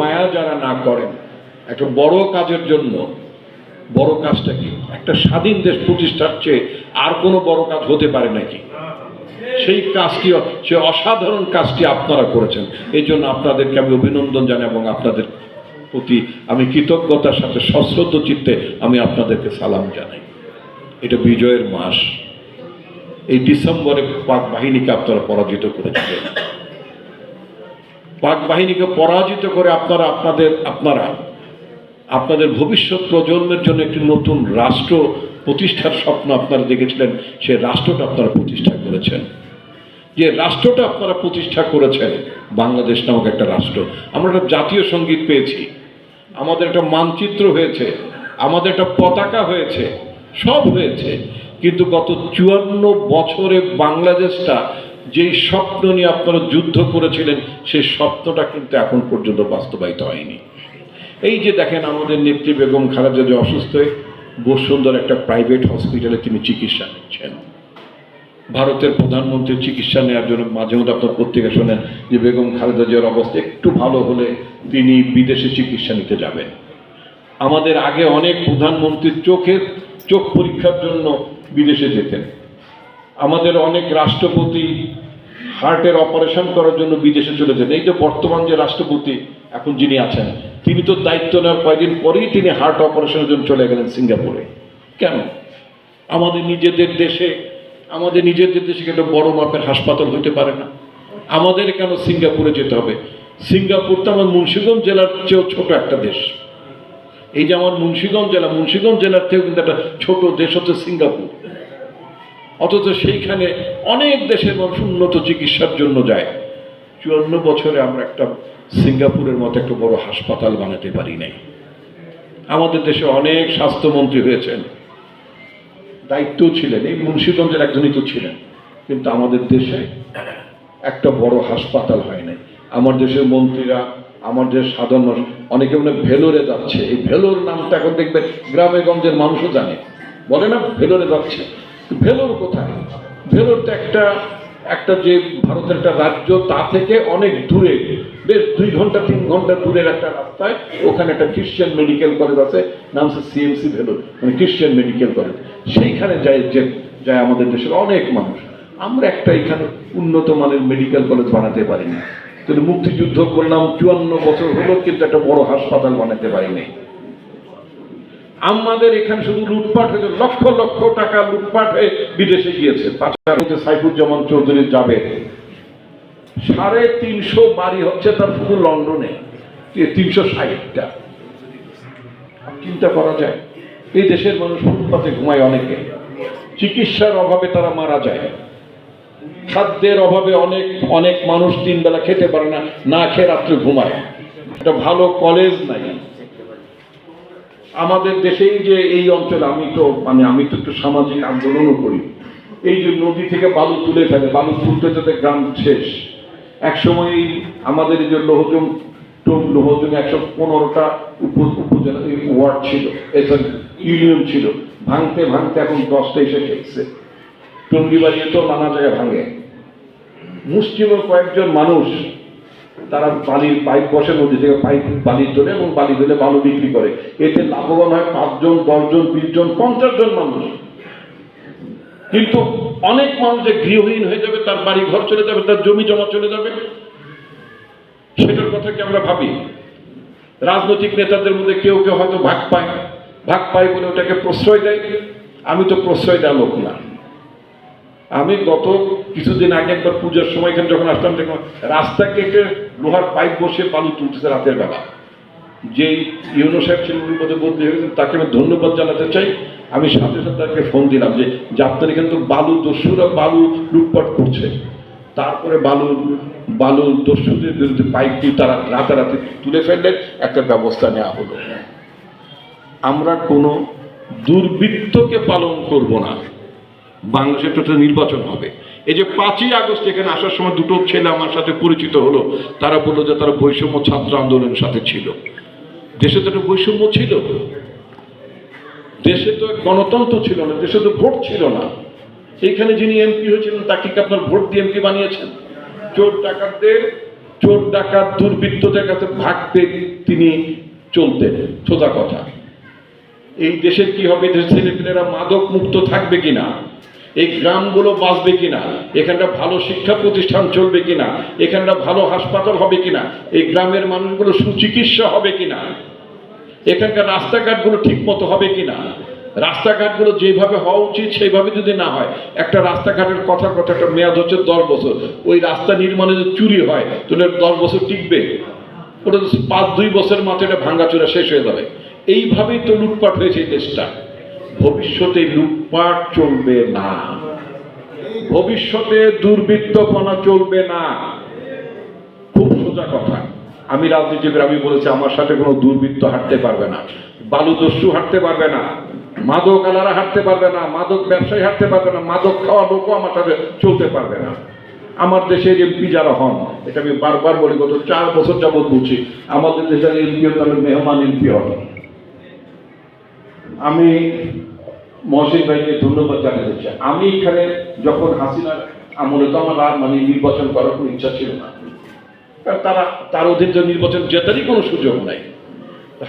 মায়া যারা না করেন, একটা বড় কাজের জন্য বড় কাজটা কি? একটা স্বাধীন দেশ প্রতিষ্ঠার চেয়ে আর কোনো বড় কাজ হতে পারে নাকি? সেই কাজটি সে অসাধারণ কাজটি আপনারা করেছেন। এই জন্য আপনাদেরকে আমি অভিনন্দন জানাই এবং আপনাদের প্রতি আমি কৃতজ্ঞতার সাথে সশ্রদ্ধ চিত্তে আমি আপনাদেরকে সালাম জানাই। এটা বিজয়ের মাস। এই ডিসেম্বরে পাক বাহিনীকে আপনারা পরাজিত করেছিলেন। পাক বাহিনীকে পরাজিত করে আপনারা, আপনাদের আপনারা, আপনাদের ভবিষ্যৎ প্রজন্মের জন্য একটি নতুন রাষ্ট্র প্রতিষ্ঠার স্বপ্ন আপনারা দেখেছিলেন, সেই রাষ্ট্রটা আপনারা প্রতিষ্ঠা করেছেন। যে রাষ্ট্রটা আপনারা প্রতিষ্ঠা করেছেন, বাংলাদেশ নামক একটা রাষ্ট্র। আমরা একটা জাতীয় সংগীত পেয়েছি। আমাদের একটা মানচিত্র হয়েছে, আমাদের একটা পতাকা হয়েছে, সব হয়েছে। কিন্তু গত চুয়ান্ন বছরে বাংলাদেশটা যেই স্বপ্ন নিয়ে আপনারা যুদ্ধ করেছিলেন সেই স্বপ্নটা কিন্তু এখন পর্যন্ত বাস্তবায়িত হয়নি। এই যে দেখেন, আমাদের নেত্রী বেগম খালেদা যে অসুস্থ হয়ে বসুন্ধর একটা প্রাইভেট হসপিটালে তিনি চিকিৎসা নিচ্ছেন। ভারতের প্রধানমন্ত্রীর চিকিৎসা নেওয়ার জন্য মাঝে মধ্যে আপনার পত্রিকা শোনেন যে বেগম খালেদা জিয়ার অবস্থা একটু ভালো হলে তিনি বিদেশে চিকিৎসা নিতে যাবেন। আমাদের আগে অনেক প্রধানমন্ত্রীর চোখের চোখ পরীক্ষার জন্য বিদেশে যেতেন। আমাদের অনেক রাষ্ট্রপতি হার্টের অপারেশন করার জন্য বিদেশে চলে যেতেন। এই যে বর্তমান যে রাষ্ট্রপতি এখন যিনি আছেন, তিনি তো দায়িত্ব নেওয়ার কয়েকদিন পরেই তিনি হার্ট অপারেশনের জন্য চলে গেলেন সিঙ্গাপুরে। কেন? আমাদের নিজেদের দেশে, আমাদের নিজেদের দেশে একটা বড় মাপের হাসপাতাল হইতে পারে না। আমাদের কেন সিঙ্গাপুরে যেতে হবে? সিঙ্গাপুর তো আমার মুন্সিগঞ্জ জেলার চেয়েও ছোট একটা দেশ। এই যে আমার মুন্সিগঞ্জ জেলা, মুন্সিগঞ্জ জেলার থেকেও কিন্তু একটা ছোট দেশ হচ্ছে সিঙ্গাপুর। অথচ সেইখানে অনেক দেশের মানুষ উন্নত চিকিৎসার জন্য যায়। চুয়ান্ন বছরে আমরা একটা সিঙ্গাপুরের মতো একটা বড় হাসপাতাল বানাতে পারি নাই। আমাদের দেশে অনেক স্বাস্থ্যমন্ত্রী হয়েছেন। দায়িত্ব ছিলেন, এই মুন্সিগঞ্জের একজনই তো ছিলেন। কিন্তু আমাদের দেশে একটা বড় হাসপাতাল হয় নাই। আমার দেশের মন্ত্রীরা, আমার দেশের সাধারণ মানুষ, অনেকে মনে ভেলোরে যাচ্ছে। এই ভেলোর নামটা এখন দেখবেন গ্রামে গঞ্জের মানুষও জানে। বলে না ভেলোরে যাচ্ছে? ভেলোর কোথায়? ভেলোর তো একটা একটা যে ভারতের একটা রাজ্য, তা থেকে অনেক দূরে। বেশ দুই ঘণ্টা, তিন ঘণ্টা দূরের একটা রাস্তায় ওখানে একটা খ্রিশ্চান মেডিকেল কলেজ আছে, নাম হচ্ছে সিএমসি ভেলোর। মানে খ্রিশ্চান মেডিকেল কলেজ সেইখানে যায় যে, যায় আমাদের দেশের অনেক মানুষ। আমরা একটা এখানে উন্নত মানের মেডিকেল কলেজ বানাতে পারিনি। কিন্তু মুক্তিযুদ্ধ করলাম, চুয়ান্ন বছর হলো, কিন্তু একটা বড় হাসপাতাল বানাতে পারিনি। আমাদের এখানে শুধু লুটপাট হয়েছে, লক্ষ লক্ষ টাকা লুটপাট হয়ে বিদেশে গিয়েছে। পাচার হচ্ছে সাইফুজ্জামান চৌধুরী যাবে, সাড়ে তিনশো বাড়ি হচ্ছে তার শুধু লন্ডনে তিনশো ষাটটা। চিন্তা করা যায়, এই দেশের মানুষ ফুটপাতে ঘুমায় অনেকে, চিকিৎসার অভাবে তারা মারা যায়। খাদ্যের অভাবে অনেক অনেক মানুষ তিন বেলা খেতে পারে না না খেয়ে রাত্রে ঘুমায়। একটা ভালো কলেজ নাই। আমাদের দেশেই যে এই অঞ্চলে আমি তো মানে আমি তো একটু সামাজিক আন্দোলনও করি। এই যে নদী থেকে বালু তুলে ফেলে, বালু তুলতে যেতে গ্রাম শেষ। এক সময় আমাদের যে লোহজং টোপ লোহজং একশো পনেরোটা উপ- উপজেলা ওয়ার্ড ছিল এসব ইউনিয়ন ছিল। ভাঙতে ভাঙতে এখন দশটা এসে ঠেকছে টঙ্গিবাড়িয়ে তো নানা জায়গায় ভাঙে। মুসলিমের কয়েকজন মানুষ তারা বালির পাইপ বসে নদী থেকে পাইপ বালি তোলে এবং বালি তুলে বালু বিক্রি করে। এতে লাভবান হয় পাঁচজন, দশজন, বিশজন পঞ্চাশ জন মানুষ। কিন্তু অনেক মানুষ যে গৃহহীন হয়ে যাবে, তার বাড়ি ঘর চলে যাবে, তার জমি জমা চলে যাবে, সেটার কথা কি আমরা ভাবি? রাজনৈতিক নেতাদের মধ্যে কেউ কেউ হয়তো ভাগ পায়। ভাগ পায় বলে ওটাকে প্রশ্রয় দেয়। আমি তো প্রশ্রয় দেওয়া লোক না। আমি গত কিছুদিন আগে একবার পুজোর সময় এখানে যখন আসলাম দেখলাম রাস্তা কেটে লোহার পাইপ বসে বালু তুলতেছে রাতের বেলা। যেই ইউনো সাহেব ছিলেন, উনি বদলি হয়ে গেছেন, তাকে আমি ধন্যবাদ জানাতে চাই। আমি সাথে সাথে তাকে ফোন দিলাম যে যে আপনার এখানে তো বালু, দস্যুরা বালু লুটপাট করছে। তারপরে বালু বালু, দস্যুদের বিরুদ্ধে পাইপটি তারা রাতারাতি তুলে ফেললেন, একটা ব্যবস্থা নেওয়া হলো। আমরা কোনো দুর্বৃত্তকে পালন করব না। বাংলাদেশে তো নির্বাচন হবে। এই যে পাঁচই আগস্ট এখানে আসার সময় দুটো ছেলে আমার সাথে পরিচিত হলো। তারা বলল যে তারা বৈষম্য ছাত্র আন্দোলনের সাথে ছিল। দেশে তো একটা বৈষম্য ছিল। দেশে তো গণতন্ত্র ছিল না, দেশে তো ভোট ছিল না। এইখানে যিনি এমপি হয়েছিলেন, তাকে কি আপনার ভোট দিয়ে এমপি বানিয়েছেন? চোর ডাকাতদের, চোর ডাকাত দুর্বৃত্তদের কাছে ভাগতে তিনি চলতেন। সোজা কথা। এই দেশের কি হবে? দেশের ছেলেপেলেরা মাদক মুক্ত থাকবে কিনা? এই গ্রামগুলো বাঁচবে কিনা? এখানটা ভালো শিক্ষা প্রতিষ্ঠান চলবে কিনা? এখানটা ভালো হাসপাতাল হবে কিনা? এই গ্রামের মানুষগুলো সুচিকিৎসা হবে কিনা? এখানকার রাস্তাঘাটগুলো ঠিক মতো হবে কিনা? রাস্তাঘাটগুলো যেভাবে হওয়া উচিত সেইভাবে যদি না হয়, একটা রাস্তাঘাটের কথা কথা, একটা মেয়াদ হচ্ছে দশ বছর। ওই রাস্তা নির্মাণে যদি চুরি হয়, তাহলে দশ বছর টিকবে। ওটা পাঁচ দুই বছরের মাথায় এটা ভাঙ্গাচুরা শেষ হয়ে যাবে। এইভাবেই তো লুটপাট হয়েছে এই দেশটা। ভবিষ্যতে লুটপাট চলবে না। ভবিষ্যতে দুর্বৃত্তপনা চলবে না। খুব সোজা কথা। আমি রাজনীতিবিদ আমি বলেছি, আমার সাথে কোনো দুর্বৃত্ত হাঁটতে পারবে না। বালুদস্যু হাঁটতে পারবে না। মাদক আলারা হাঁটতে পারবে না। মাদক ব্যবসায়ী হাঁটতে পারবে না। মাদক খাওয়া লোকও আমার সাথে চলতে পারবে না। আমার দেশের এমপি যারা হন, এটা আমি বারবার বলি, গত চার বছর যাবৎ বলছি, আমাদের দেশের এমপি তাহলে মেহমান এমপি হন। আমি মহসিন ভাইকে ধন্যবাদ জানাতে চাই। আমি এখানে যখন হাসিনার আমলে তো আমার আর মানে নির্বাচন করার কোনো ইচ্ছা ছিল না। কারণ তারা, তার অধীন নির্বাচন জেতারই কোনো সুযোগ নাই।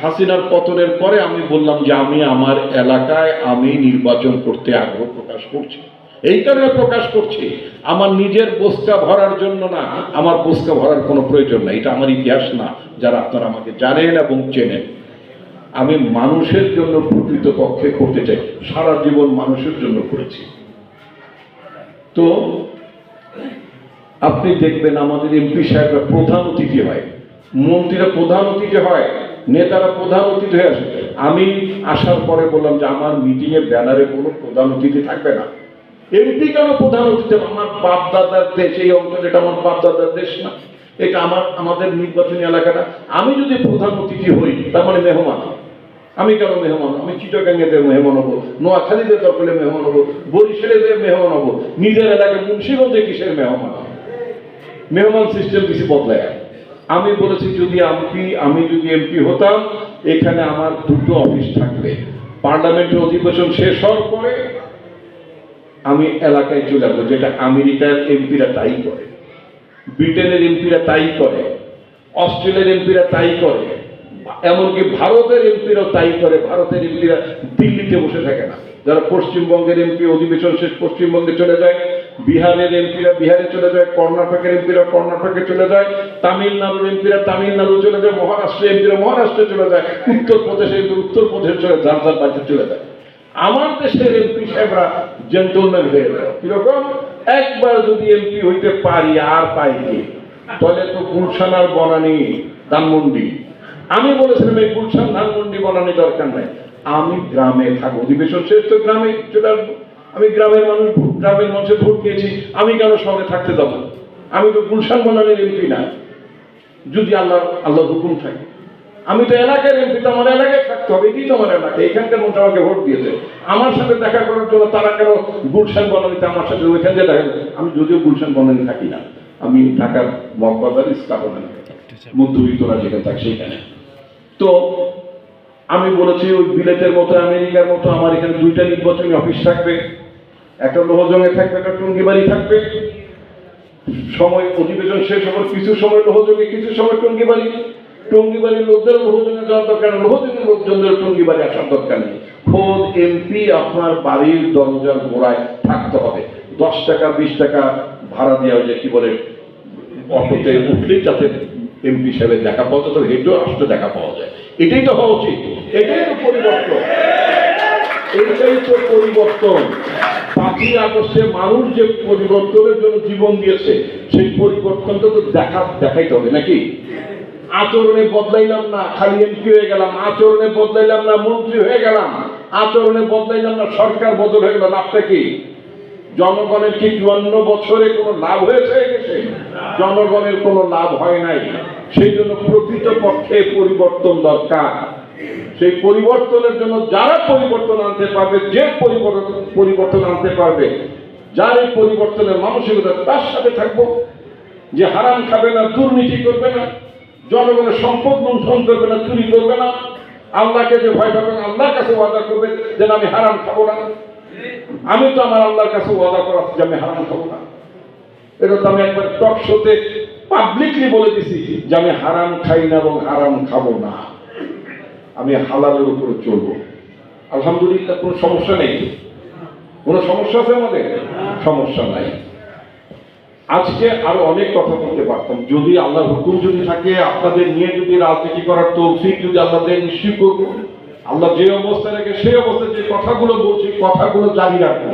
হাসিনার পতনের পরে আমি বললাম যে আমি আমার এলাকায় আমি নির্বাচন করতে আগ্রহ প্রকাশ করছি। এই কারণে প্রকাশ করছি। আমার নিজের বোসকা ভরার জন্য না, আমার বোসকা ভরার কোনো প্রয়োজন নাই। এটা আমার ইতিহাস না, যারা আপনারা আমাকে জানেন এবং চেনেন। আমি মানুষের জন্য প্রকৃত পক্ষে করতে চাই। সারা জীবন মানুষের জন্য করেছি। তো, আপনি দেখবেন আমাদের এমপি সাহেবরা প্রধান অতিথি হয়। মন্ত্রীরা প্রধান অতিথি হয়, নেতারা প্রধান অতিথি হয়ে আসে। আমি আসার পরে বললাম যে আমার মিটিংয়ে ব্যানারে কোনো প্রধান অতিথি থাকবে না। এমপি কেন প্রধান অতিথি? আমার বাপ দাদার দেশ, এই অঞ্চল এটা আমার বাপ দাদার দেশ না। এটা আমার, আমাদের নির্বাচনী এলাকাটা। আমি যদি প্রধান অতিথি হই, তার মানে মেহমান। আমি কেন মেহমান? আমি চিটগাঙ্গেতে মেহমান হব নোয়াখালীতে দরকারে মেহমান হব বরিশালেতে মেহমান হব, নিজের এলাকায় মুন্সিগঞ্জে কিসের মেহমান? মেহমান সিস্টেম কিছু বদলায়। আমি বলেছি, যদি এমপি আমি যদি এমপি হতাম, এখানে আমার দুটো অফিস থাকবে। পার্লামেন্টের অধিবেশন শেষ হওয়ার পরে আমি এলাকায় চলে যাব যেটা আমেরিকার এমপিরা তাই করে। ব্রিটেনের এমপিরা তাই করে। অস্ট্রেলিয়ার এমপিরা তাই করে। এমনকি ভারতের এমপিরাও তাই করে। ভারতের এমপিরা দিল্লিতে বসে থাকে না। যারা পশ্চিমবঙ্গের এমপি, অধিবেশন শেষ পশ্চিমবঙ্গে চলে যায়। বিহারের এমপিরা বিহারে চলে যায়, কর্ণাটকের এমপিরা কর্ণাটকে চলে যায়, তামিলনাড়ুর এমপিরা তামিলনাড়ু চলে যায়, মহারাষ্ট্রের এমপিরা মহারাষ্ট্রে চলে যায়, উত্তরপ্রদেশের এমপি উত্তরপ্রদেশ চলে যার যার বাড়িতে চলে যায়। আমার দেশের এমপি সাহেবরা জেন্টলম্যান হয়ে যায়। কীরকম? একবার যদি এমপি হইতে পারি, আর পাই কি তাহলে তো গুলশান আর বনানি, ধানমন্ডি। আমি বলেছিলাম এই গুলশান ধানমন্ডি বনানি দরকার নাই। আমি গ্রামে থাকব, অধিবেশন শেষ তো গ্রামে চলে আসব। আমি গ্রামের মানুষ, গ্রামের মানুষের ভোট দিয়েছি, আমি কেন শহরে থাকতে দেবো? আমি তো গুলশান বনানির এমপি না। যদি আল্লাহ আল্লাহ হুকুম থাকে। আমি তো এলাকার এমপি তো আমার এলাকায় থাকতে হবে, এটাই তো আমার এলাকা। এখানকার মধ্যে আমাকে ভোট দিয়েছে। আমার সাথে দেখা করার জন্য তারা কেন গুলশান বনানিতে আমার সাথে ওইখান দিয়ে দেখা? আমি যদিও গুলশান বনানি থাকি না। আমি ঢাকার মগবাজার ইস্কাবনে মধ্যবিত্তরা যেখানে থাকে সেইখানে। তো আমি বলেছি ওই বিলেতের মতো, আমেরিকার মতো, আমার এখানে দুইটা নির্বাচনী অফিস থাকবে। একটা লোহজঙ্গে থাকবে, একটা টুঙ্গিবাড়ি থাকবে। সময় অধিবেশন শেষ হবার কিছু সময় লোহজঙ্গে কিছু সময় টুঙ্গিবাড়ি। টুঙ্গিবাড়ির লোকদের লোহজঙ্গে যাওয়ার দরকার নেই লোহজঙ্গের লোকজনদের টুঙ্গিবাড়ি আসার দরকার নেই। খোদ এমপি আপনার বাড়ির দরজার গোড়ায় থাকতে হবে। দশ টাকা, বিশ টাকা ভাড়া দেওয়া যে কি বলে, অটোতে উঠলেই যাতে এমপি সাহেবের দেখা পাওয়া যায় তো হেঁটেও আসতে দেখা পাওয়া যায়। এটাই তো হওয়া উচিত। এটাই তো পরিবর্তন। এইটাই তো পরিবর্তন। পাঁচই আগস্টে মানুষ যে পরিবর্তনের জন্য জীবন দিয়েছে, সেই পরিবর্তনটা তো দেখা, দেখাইতে হবে নাকি? আচরণে বদলাইলাম না, খালি এমপি হয়ে গেলাম, আচরণে বদলাইলাম না, মন্ত্রী হয়ে গেলাম, আচরণে বদলাইলাম না, সরকার বদল হয়ে গেল, লাভটা কি? জনগণের কি চুয়ান্ন বছরে কোনো লাভ হয়েছে এদেশে জনগণের কোনো লাভ হয় নাই। সেই জন্য প্রকৃত পক্ষে পরিবর্তন দরকার। সেই পরিবর্তনের জন্য যারা পরিবর্তন আনতে পারবে, যে পরিবর্তন পরিবর্তন আনতে পারবে, যার এই পরিবর্তনের মানসিকতা তার সাথে থাকব। যে হারাম খাবে না, দুর্নীতি করবে না, জনগণের সম্পদ লুণ্ঠন করবে না, চুরি করবে না, আল্লাহকে যে ভয় পাবেন, আল্লাহর কাছে ওয়াদা করবে যেন আমি হারাম খাব না। আমি তো আমার আল্লাহর কাছে ওয়াদা করা যে আমি হারাম খাব না। এটা তো আমি একবার টক শোতে পাবলিকলি বলে দিছি যে আমি হারাম খাই না এবং হারাম খাব না। আমি হালালের উপরে চলবো। আলহামদুলিল্লাহ, কোনো সমস্যা নেই কোনো সমস্যা আছে আমাদের? সমস্যা নাই। আজকে আরও অনেক কথা বলতে পারতাম। যদি আল্লাহর হুকুম যদি থাকে, আপনাদের নিয়ে যদি রাজনীতি করার তৌফিক যদি আল্লাহ নিশ্চয়ই করব। আল্লাহ যে অবস্থায় রেখে সেই অবস্থায় যে কথাগুলো বলছি কথাগুলো জারি রাখব।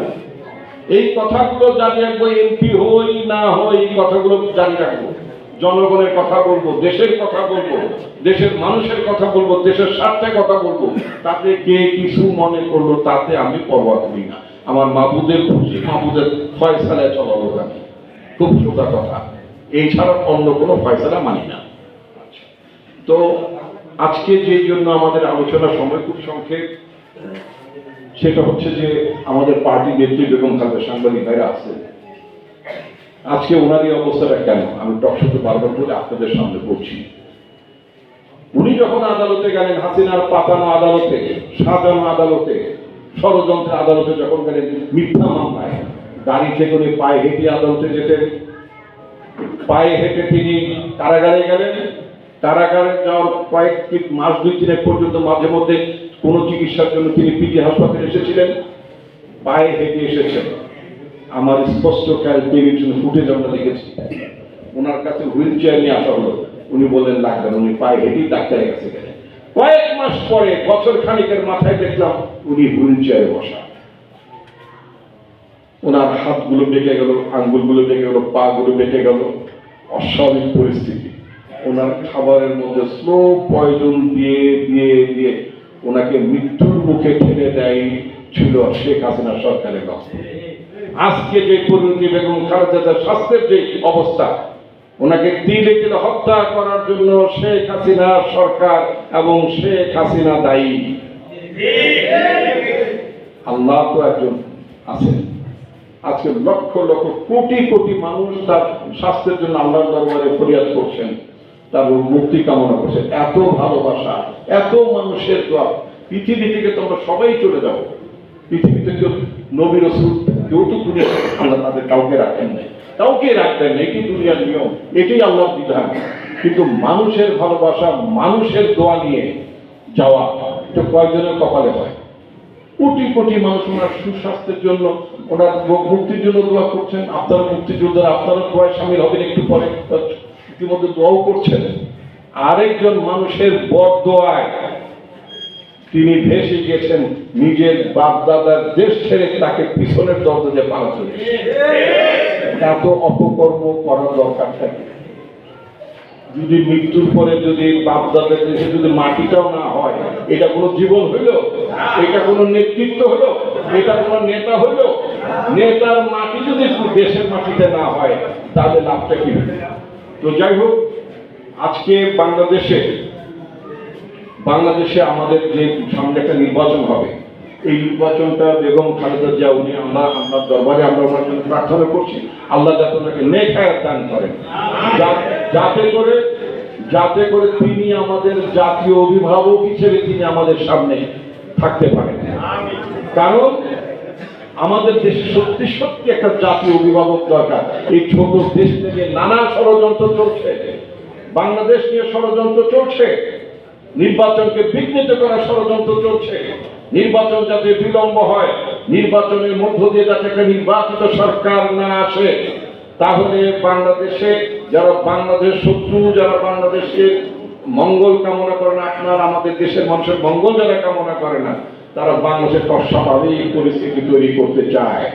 এই কথাগুলো জারি রাখব এমপি হই না হই, এই কথাগুলো জারি রাখব। জনগণের কথা বলব, দেশের কথা বলব, দেশের মানুষের কথা বলব, দেশের স্বার্থে কথা বলব। তাতে কে কিছু মনে করল, তাতে আমি পরোয়া করি না। আমার মাবুদের খুশি, মাবুদের ফয়সালায় চলাবো আমি খুব সোজা কথা। এই ছাড়া অন্য কোনো ফয়সালা মানি না। তো আজকে যে জন্য আমাদের আলোচনার সময় খুব সংক্ষেপ, সেটা হচ্ছে যে আমাদের পার্টি নেত্রী বেগম খালেদা সাংবাদিক ভাইরা আছে। আজকে ওনারই অবস্থাটা কেন? আমি টকশোতে বারবার বলে, আপনাদের সামনে বলছি। উনি যখন আদালতে গেলেন, হাসিনার পাতানো আদালতে, সাজানো আদালতে, ষড়যন্ত্রের আদালতে যখন গেলেন, মিথ্যা মামলায় গাড়ি থেকে পায়ে হেঁটে আদালতে যেতেন। পায়ে হেঁটে তিনি কারাগারে গেলেন। কারাগারে যাওয়ার কয়েক কি- মাস দুই তিনেক পর্যন্ত মাঝে মধ্যে কোনো চিকিৎসার জন্য তিনি পিটি হাসপাতালে এসেছিলেন। পায়ে হেঁটে এসেছেন। আমার স্পষ্ট কাল টেলিভিশন ফুটেজ আমরা দেখেছি। ওনার কাছে হুইল চেয়ার নিয়ে আসা হলো। উনি বললেন লাগবেন উনি পায়ে হেঁটেই ডাক্তারের কাছে কয়েক মাস পরে, বছর খানিকের মাথায় দেখলাম উনি হুইল চেয়ারে বসা। ওনার হাতগুলো বেঁকে গেল, আঙ্গুলগুলো বেঁকে গেল পা গুলো বেঁকে গেল। অস্বাভাবিক পরিস্থিতি। ওনার খাবারের মধ্যে স্লো পয়জন দিয়ে দিয়ে দিয়ে ওনাকে মৃত্যুর মুখে ঠেলে দেয় ছিল শেখ হাসিনা সরকারের লক্ষ্য। আজকে যে পরিণতি বেগম খালেদা স্বাস্থ্যের যে অবস্থা, ওনাকে তিলে তিলে হত্যা করার জন্য শেখ হাসিনা সরকার এবং শেখ হাসিনা দায়ী। আল্লাহ তো একজন আছেন। আজকে লক্ষ লক্ষ কোটি কোটি মানুষ তার স্বাস্থ্যের জন্য আল্লাহর দরবারে ফরিয়াদ করছেন। তার মুক্তি কামনা করছেন এত ভালোবাসা, এত মানুষের দোয়া। পৃথিবী থেকে তোমরা সবাই চলে যাব। পৃথিবীতে কেউ নবী রসুল, কেউ তো দুনিয়া আল্লাহ তাদের কাউকে রাখেন নাই। কাউকে রাখবেন না এটি দুনিয়ার নিয়ম, এটাই আল্লাহর বিধান। কিন্তু মানুষের ভালোবাসা, মানুষের দোয়া নিয়ে যাওয়া, এটা কয়েকজনের কপালে হয়। কোটি কোটি মানুষ ওনার সুস্বাস্থ্যের জন্য, ওনার মুক্তির জন্য দোয়া করছেন। আপনারা মুক্তিযোদ্ধারা আপনারা দোয়ায় সামিল হবেন একটু পরে। ইতিমধ্যে দোয়াও করছেন, আরেকজন মানুষের বদ দোয়ায় তিনি ভেসে গিয়েছেন নিজের বাপ দাদার দেশ ছেড়ে তাকে পিছনের দরজা দিয়ে পালাতে হয়েছে। এত অপকর্ম করার দরকার থাকে যদি মৃত্যুর পরে যদি বাপ দাদার দেশে যদি মাটিটাও না হয়, এটা কোনো জীবন হইল এটা কোনো নেতৃত্ব হলো এটা কোনো নেতা হইল নেতার মাটি যদি দেশের মাটিতে না হয়, তাহলে লাভটা কি হবে? তো যাই হোক, আজকে বাংলাদেশে বাংলাদেশে আমাদের যে সামনে একটা নির্বাচন হবে, এই নির্বাচনটা বেগম খালেদা জিয়া, উনি আমরা আমরা দরবারে আমরা ওনার জন্য প্রার্থনা করছি, আল্লাহ যাতে ওনাকে নেখায়াত দান করেন। যাতে করে যাতে করে তিনি আমাদের জাতীয় অভিভাবক হিসেবে তিনি আমাদের সামনে থাকতে পারেন। কারণ আমাদের দেশে সত্যি সত্যি একটা জাতীয় অভিভাবক দরকার। এই ছোট দেশ থেকে নানা ষড়যন্ত্র চলছে। বাংলাদেশ নিয়ে ষড়যন্ত্র চলছে। নির্বাচনকে বিঘ্নিত করার ষড়যন্ত্র চলছে। নির্বাচন যাতে বিলম্ব হয়, নির্বাচনের মধ্য দিয়ে যাতে একটা নির্বাচিত সরকার না আসে, তাহলে বাংলাদেশে যারা বাংলাদেশ শত্রু, যারা বাংলাদেশের মঙ্গল কামনা করে না আপনার আমাদের দেশের মানুষের মঙ্গল যারা কামনা করে না তারা বাংলাদেশের অস্বাভাবিক পরিস্থিতি তৈরি করতে চায়